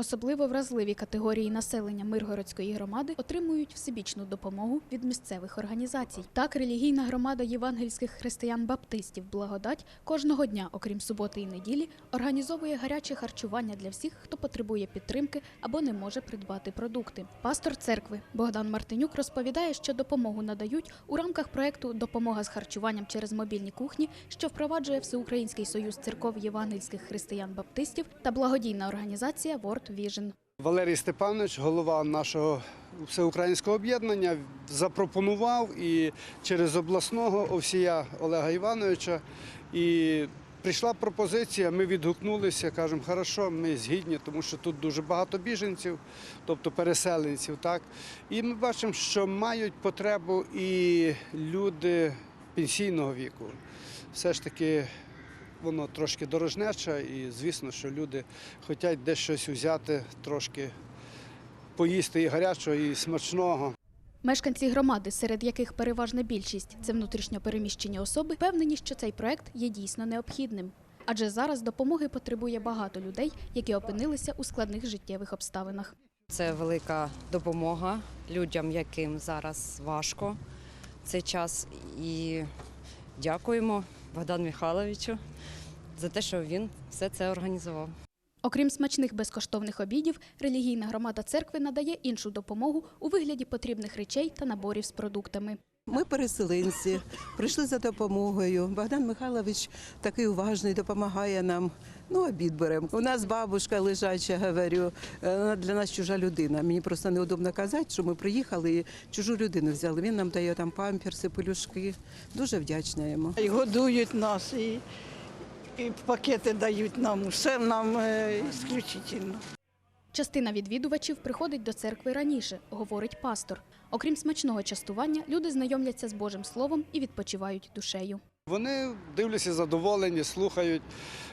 Особливо вразливі категорії населення Миргородської громади отримують всебічну допомогу від місцевих організацій. Так, релігійна громада євангельських християн-баптистів Благодать кожного дня, окрім суботи і неділі, організовує гаряче харчування для всіх, хто потребує підтримки або не може придбати продукти. Пастор церкви Богдан Мартинюк розповідає, що допомогу надають у рамках проекту Допомога з харчуванням через мобільні кухні, що впроваджує Всеукраїнський союз церков євангельських християн-баптистів та благодійна організація World Vision. Валерій Степанович, голова нашого всеукраїнського об'єднання, запропонував і через обласного овсія Олега Івановича. І прийшла пропозиція, ми відгукнулися, кажемо, хорошо, ми згідні, тому що тут дуже багато біженців, тобто переселенців. Так? І ми бачимо, що мають потребу і люди пенсійного віку. Все ж таки воно трошки дорожнече, і звісно, що люди хочуть десь щось взяти, трошки поїсти і гарячого, і смачного. Мешканці громади, серед яких переважна більшість це внутрішньо переміщені особи, впевнені, що цей проект є дійсно необхідним. Адже зараз допомоги потребує багато людей, які опинилися у складних життєвих обставинах. Це велика допомога людям, яким зараз важко цей час. І дякуємо Богдану Михайловичу за те, що він все це організував. Окрім смачних безкоштовних обідів, релігійна громада церкви надає іншу допомогу у вигляді потрібних речей та наборів з продуктами. Ми переселенці, прийшли за допомогою. Богдан Михайлович такий уважний, допомагає нам. Ну, обід беремо. У нас бабушка лежача, говорю, вона для нас чужа людина. Мені просто неудобно казати, що ми приїхали і чужу людину взяли. Він нам дає там памперси, пелюшки. Дуже вдячна йому. І годують нас, і, і пакети дають нам. Все нам е, ісключительно. Частина відвідувачів приходить до церкви раніше, говорить пастор. Окрім смачного частування, люди знайомляться з Божим Словом і відпочивають душею. Вони дивляться задоволені, слухають.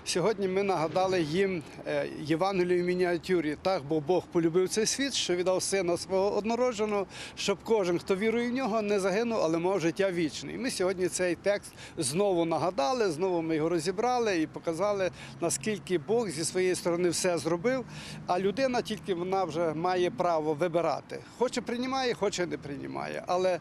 Сьогодні ми нагадали їм е, Євангелію в мініатюрі. Так, бо Бог полюбив цей світ, що віддав сина свого однородженого, щоб кожен, хто вірує в нього, не загинув, але мав життя вічне. І ми сьогодні цей текст знову нагадали, знову ми його розібрали і показали, наскільки Бог зі своєї сторони все зробив. А людина тільки вона вже має право вибирати. Хоче приймає, хоче не приймає. Але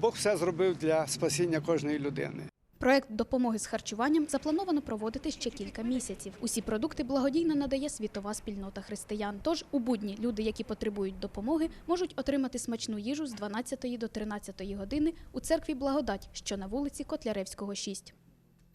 Бог все зробив для спасіння кожної людини. Проект допомоги з харчуванням заплановано проводити ще кілька місяців. Усі продукти благодійно надає світова спільнота християн. Тож у будні люди, які потребують допомоги, можуть отримати смачну їжу з 12 до 13 години у церкві Благодать, що на вулиці Котляревського, 6.